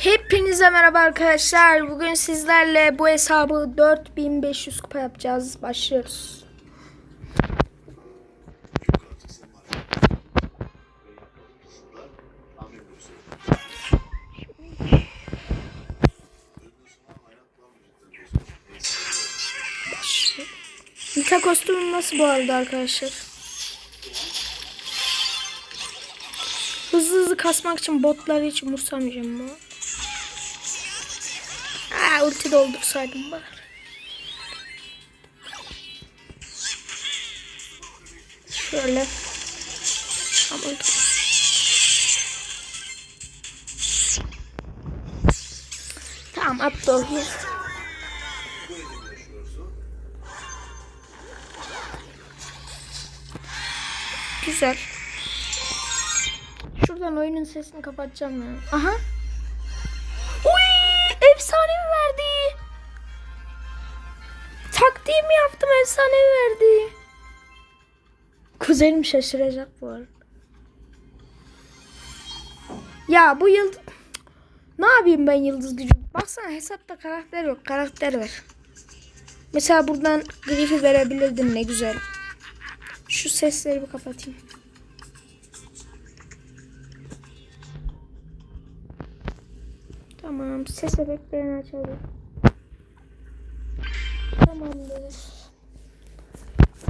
Hepinize merhaba arkadaşlar. Bugün sizlerle bu hesabı 4500 kupa yapacağız. Başlıyoruz. Nita kostümü nasıl bu arada arkadaşlar? Hızlı hızlı kasmak için botları hiç umursamayacağım bu. Aa, ulti doldursaydım bari. Şöyle. Tamam. Tamam attı oraya. Güzel. Şuradan oyunun sesini kapatacağım ya. Aha. Taktiğimi yaptım efsanevi verdi. Kuzenim şaşıracak bu arada. Ya bu yıldız... Ne yapayım ben yıldız gücü? Baksana hesapta karakter yok. Karakter ver. Mesela buradan grifi verebilirdin ne güzel. Şu sesleri bir kapatayım. Tamam. Ses efektlerini açalım. Tamamdır.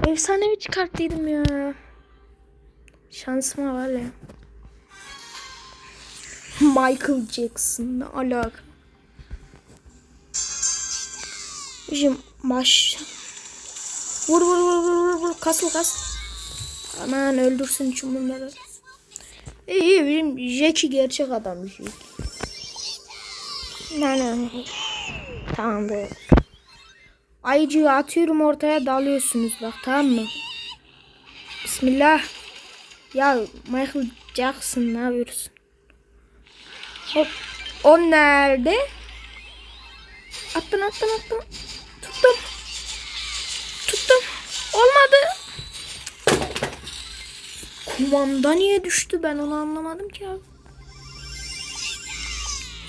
Efsanevi çıkarttıydım ya. Şansıma var ya. Michael Jackson ne alaka? Şimdi baş. Vur vur vur vur vur vur kasıl kas. Aman öldürsün için bunları. İyi iyi benim Jackie gerçek adam Jackie. Ne. Tamamdır. Ayıcığı atıyorum ortaya dalıyorsunuz bak tamam mı? Bismillah. Ya Michael Jackson ne yapıyorsun? Hop. O nerede? Attın attın attın. Tuttum. Tuttum. Olmadı. Kumanda niye düştü ben onu anlamadım ki abi.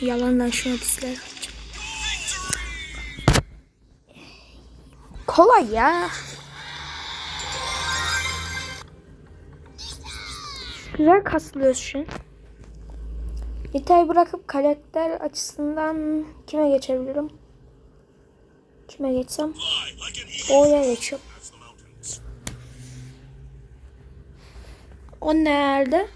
Yalandan şuna dislike Kolay ya. Güzel kaslıyoruz an. Nita'yı bırakıp karakter açısından kime geçebilirim? Kime geçsem? O'ya geçiyorum. O nerede?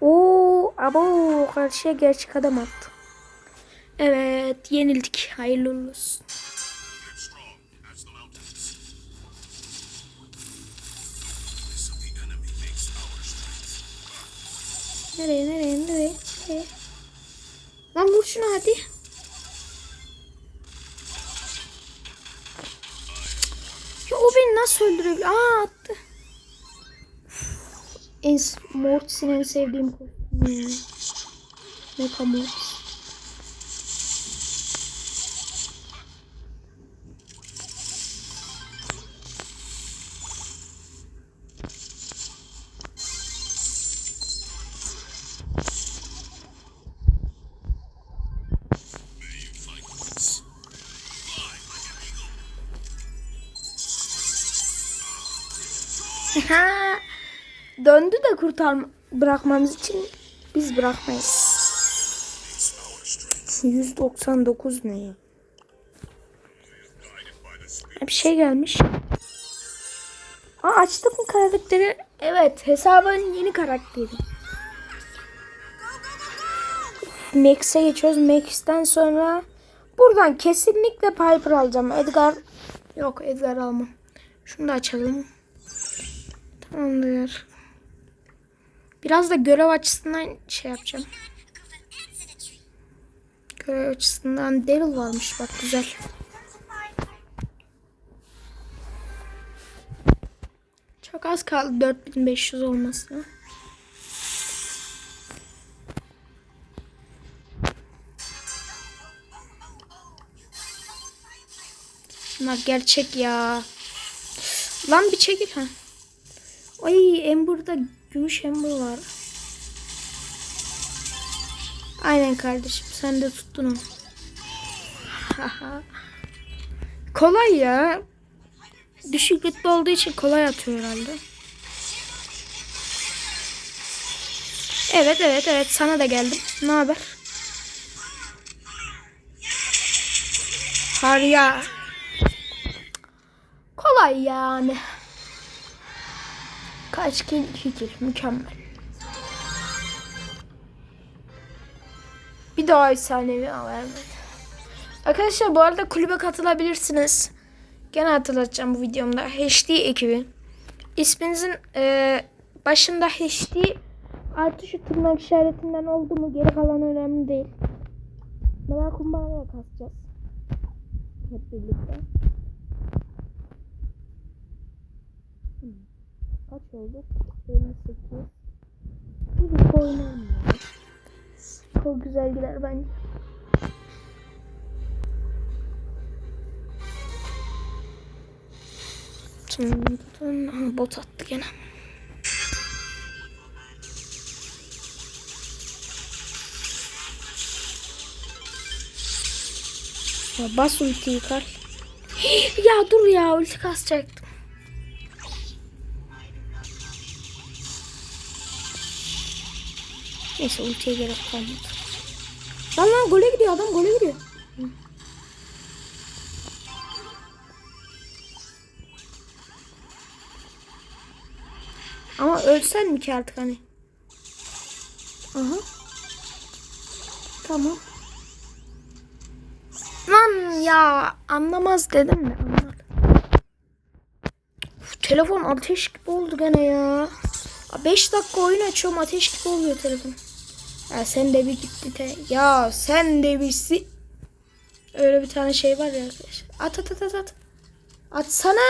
Oo, abo karşıya gerçek adam attı. Evet, yenildik. Hayırlı olsun. Nereye, nereye, nereye, nereye? Lan vur şunu hadi. Ya o beni nasıl öldürebilir? Aa attı. Mortis'in en sevdiğim kostüm. Mecha Mortis. Ha, döndü de kurtar bırakmamız için biz bırakmayız. 199 ne ya? Bir şey gelmiş. Aa açtık mı karakteri? Evet hesabın yeni karakteri. Max'e geçiyoruz. Max'ten sonra buradan kesinlikle Piper alacağım. Edgar yok Edgar almam. Şunu da açalım. Tamamdır. Biraz da görev açısından şey yapacağım. Görev açısından Daryl varmış bak güzel. Çok az kaldı 4500 olmasına. Bunlar gerçek ya. Lan bir çekil ha. Ay Amber'da gümüş Amber var. Aynen kardeşim sen de tuttun onu. kolay ya. Düşük rütbe olduğu için kolay atıyor herhalde. Evet evet evet sana da geldim. Ne haber? Har ya. Kolay yani. Kaç kill? 2 kill. Mükemmel. Bir daha efsanevi vermedi. Arkadaşlar bu arada kulübe katılabilirsiniz. Gene hatırlatacağım bu videomda. HD ekibi. İsminizin e, başında HD artı şu tırnak işaretinden oldu mu geri kalan önemli değil. Merak kumbağaya kasacağız. Hep birlikte. Kaç oldu? 58. Bir ya. Çok güzel gider bence. Aha, bot attı gene. Ya bas ultiyi kar. ya dur ya ulti kasacaktım. Neyse ultiye gerek kalmadı. Lan lan gole gidiyor adam gole gidiyor. Ama ölsen mi ki artık hani? Aha. Tamam. Lan ya anlamaz dedim de anladı. Uf, telefon ateş gibi oldu gene ya. 5 dakika oyun açıyorum ateş gibi oluyor telefon. Ya sen de bir gitti te. Ya sen de bir si... Öyle bir tane şey var ya arkadaşlar. At at at at at. Atsana.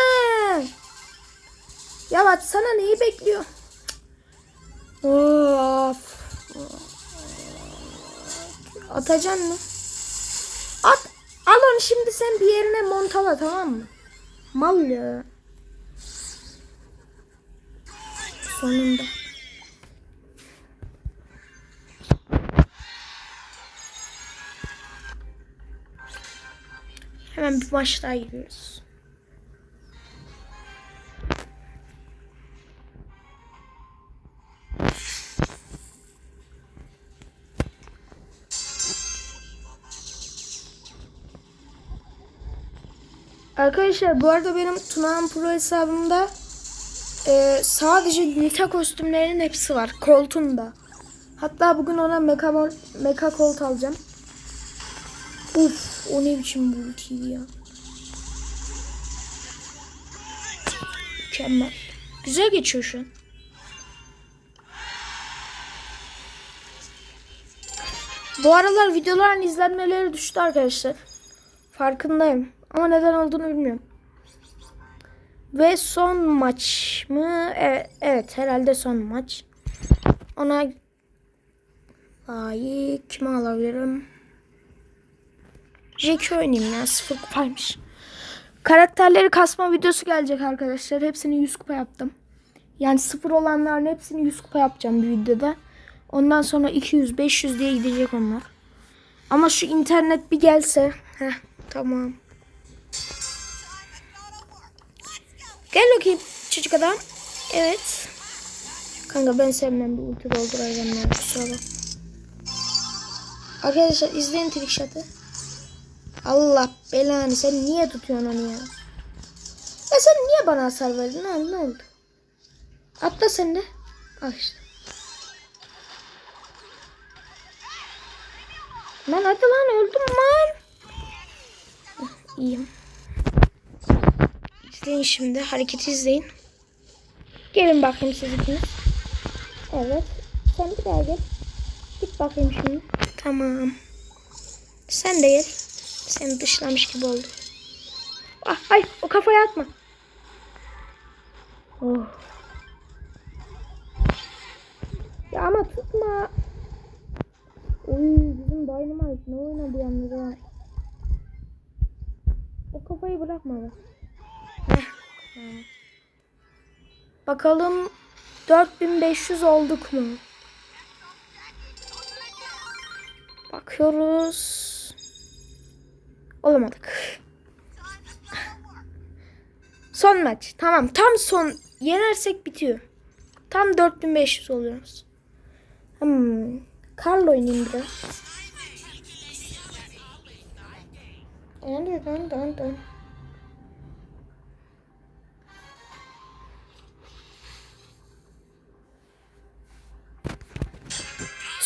Ya atsana neyi bekliyor? Of. Atacaksın mı? At. Al onu şimdi sen bir yerine montala tamam mı? Mal ya. Sonunda. Hemen bir maç daha. Arkadaşlar bu arada benim Tunağan Pro hesabımda e, sadece Nita kostümlerinin hepsi var. Koltuğunda. Hatta bugün ona mol- mecha kolt alacağım. Uf o ne biçim bir ultiydi ya. Mükemmel. Güzel geçiyor şu an. Bu aralar videoların izlenmeleri düştü arkadaşlar. Farkındayım. Ama neden olduğunu bilmiyorum. Ve son maç mı? Evet, evet herhalde son maç. Ona layık kimi alabilirim? Jack'i oynayayım ya. Sıfır kupaymış. Karakterleri kasma videosu gelecek arkadaşlar. Hepsini 100 kupa yaptım. Yani sıfır olanların hepsini 100 kupa yapacağım bir videoda. Ondan sonra 200, 500 diye gidecek onlar. Ama şu internet bir gelse. Heh, tamam. Gel bakayım çocuk adam. Evet. Kanka ben sevmem bu ulti dolduracağım. Arkadaşlar izleyin trickshot'ı. Allah belanı sen niye tutuyorsun onu ya? Ya sen niye bana hasar verdin? Oldu? Ne oldu? Atla sen de. Al işte. Lan hadi lan öldüm lan. İyiyim. İzleyin şimdi. Hareketi izleyin. Gelin bakayım siz ikiniz. Evet. Sen bir daha gel. Git bakayım şimdi. Tamam. Sen de gel. Seni dışlamış gibi oldu. Ah, ay o kafaya atma. Oh. Ya ama tutma. Oy bizim Dynamite ne oynadı yalnız ha. O kafayı bırakmadı. Heh, tamam. Bakalım 4500 olduk mu? Bakıyoruz. Olamadık. Son maç. Tamam. Tam son. Yenersek bitiyor. Tam 4500 oluyoruz. Hmm. Carl oynayayım biraz. Dön dön dön dön.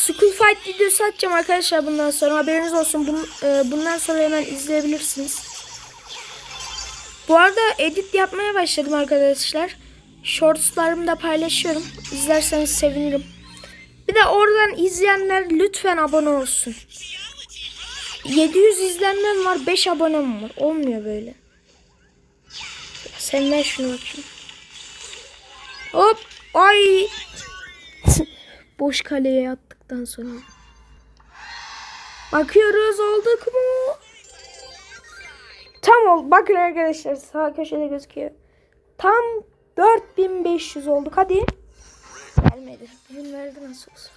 School Fight videosu atacağım arkadaşlar bundan sonra. Haberiniz olsun. Bun, e, bundan sonra hemen izleyebilirsiniz. Bu arada edit yapmaya başladım arkadaşlar. Shortslarımı da paylaşıyorum. İzlerseniz sevinirim. Bir de oradan izleyenler lütfen abone olsun. 700 izlenmem var 5 abonem var. Olmuyor böyle. Sen ver şunu bakayım. Hop. Ay. Boş kaleye attıktan sonra. Bakıyoruz olduk mu? Tam ol. Bakın arkadaşlar sağ köşede gözüküyor. Tam 4500 olduk. Hadi. Gelmedi. Bugün verdi nasıl olsa.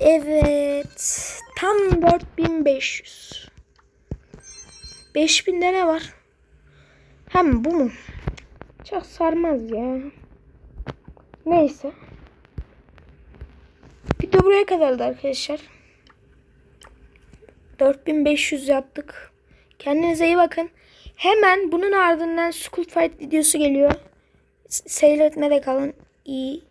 Evet. Tam 4500. 5000'de ne var? Hem bu mu? Çok sarmaz ya. Neyse. Video buraya kadardı arkadaşlar. 4500 yaptık. Kendinize iyi bakın. Hemen bunun ardından School Fight videosu geliyor. Seyretmede kalın. İyi